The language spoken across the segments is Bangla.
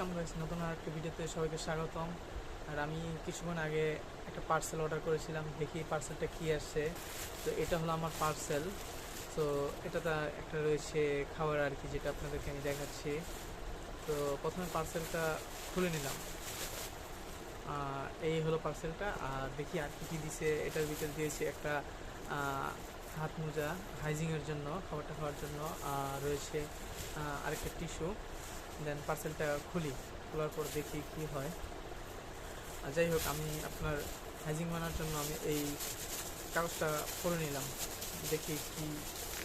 ওয়েলকাম গাইস নতুন আর একটা ভিডিওতে সবাইকে স্বাগতম। আর আমি কিছুক্ষণ আগে একটা পার্সেল অর্ডার করেছিলাম, দেখি পার্সেলটা কি আসছে। তো এটা হলো আমার পার্সেল তো এটাতে একটা রয়েছে খাবার আর কি, যেটা আপনাদেরকে আমি দেখাচ্ছি। তো প্রথমে পার্সেলটা খুলে নিলাম। এই হলো পার্সেলটা আর দেখি আর কি কি দিছে। এটার ভিতরে দিয়েছে একটা হাত মোজা হাইজিংয়ের জন্য, খাবারটা খাওয়ার জন্য। রয়েছে আরেকটা টিস্যু দেন পার্সেলটা খুলি। খোলার পর দেখি কি হয়। আর যাই হোক, আমি আপনার হাইজিং বানার জন্য আমি এই কাগজটা পরে নিলাম। দেখি কি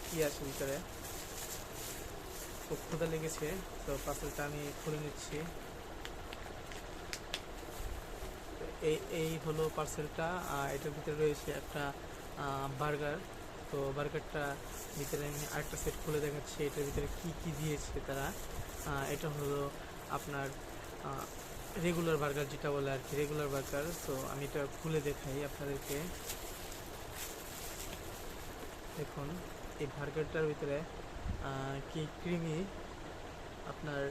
কি আছে ভিতরে। খুব ক্ষুদা লেগেছে, তো পার্সেলটা আমি খুলে নিচ্ছি। এই এই হলো পার্সেলটা আর এটার ভিতরে রয়েছে একটা বার্গার তো বার্গারটা ভিতরে আমি আরেকটা সেট খুলে দেখাচ্ছি, এটার ভিতরে কি কি দিয়েছে তারা। এটা হলো আপনার রেগুলার বার্গার যেটা বলে আর কি রেগুলার বার্গার তো আমি এটা খুলে দেখাই আপনাদেরকে। দেখুন, এই বার্গারটার ভিতরে কি ক্রিমি আপনার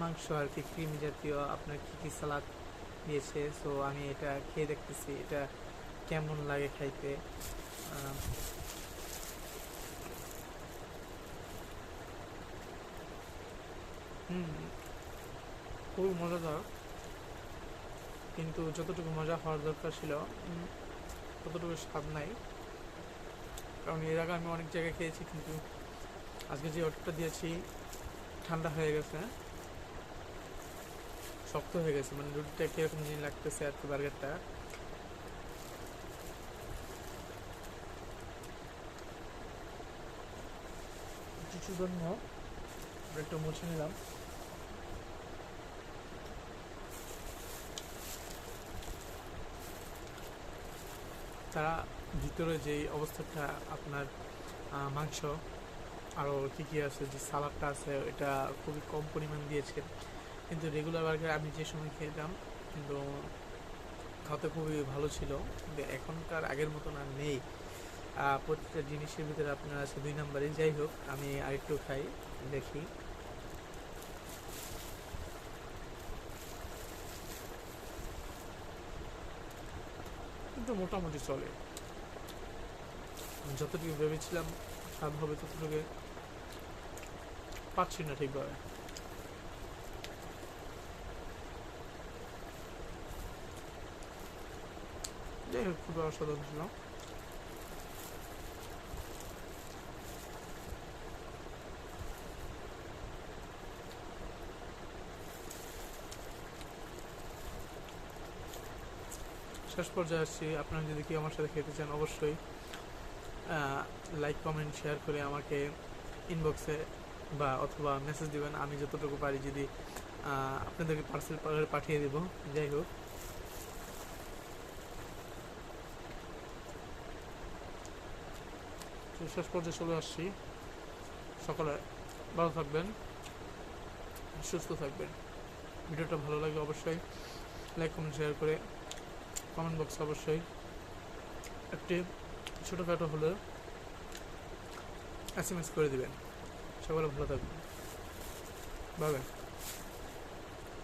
মাংস আর কি ক্রিমি জাতীয় আপনার কি কি সালাদ দিয়েছে। সো আমি এটা খেয়ে দেখতেছি, এটা কেমন লাগে খাইতে। খুবই মজাদার। কিন্তু যতটুকু মজা হওয়ার দরকার ছিল ততটুকু স্বাদ নাই। কারণ এর আগে আমি অনেক জায়গায় খেয়েছি কিন্তু আজকে যে অর্ডারটা দিয়েছি ঠান্ডা হয়ে গেছে। শক্ত হয়ে গেছে মানে রুটিটা কীরকম জিনিস লাগতেছে আর কি বার্গারটা। কিছু জন্য একটু মুছে নিলাম। তারা ভিতরে যেই অবস্থাটা আপনার মাংস আরও কী কী আছে, যে সালাডটা আছে এটা খুবই কম পরিমাণ দিয়েছে। কিন্তু রেগুলার বার্গার আমি যে সময় খেতাম, কিন্তু খাওয়াতে খুবই ভালো ছিল। কিন্তু এখনকার আগের মতন আর নেই। প্রত্যেকটা জিনিসের ভিতরে আপনার আছে দুই নাম্বারই। যাই হোক, আমি আরেকটু খাই, দেখি। কিন্তু মোটামুটি চলে। যতটুকু ভেবেছিলাম স্বাদ হবে ততটুকু পাচ্ছি না ঠিকভাবে। যাই হোক, খুবই অসাধারণ ছিল। শেষ পর্যায়ে আসছি। আপনারা যদি কেউ আমার সাথে খেতে চান, অবশ্যই লাইক কমেন্ট শেয়ার করে আমাকে ইনবক্সে বা অথবা মেসেজ দিবেন। আমি যতটুকু পারি যদি আপনাদেরকে পার্সেল পাঠিয়ে দেব। যাই হোক। শেষ পর্যায়ে চলে আসছি। সকালে ভালো থাকবেন, সুস্থ থাকবেন। ভিডিওটা ভালো লাগে অবশ্যই লাইক কমেন্ট শেয়ার করে কমেন্ট বক্সে অবশ্যই। একটি ছোটোখাটো হলেও এস এম এস করে দেবেন। সকলে ভালো থাকবেন। বাই।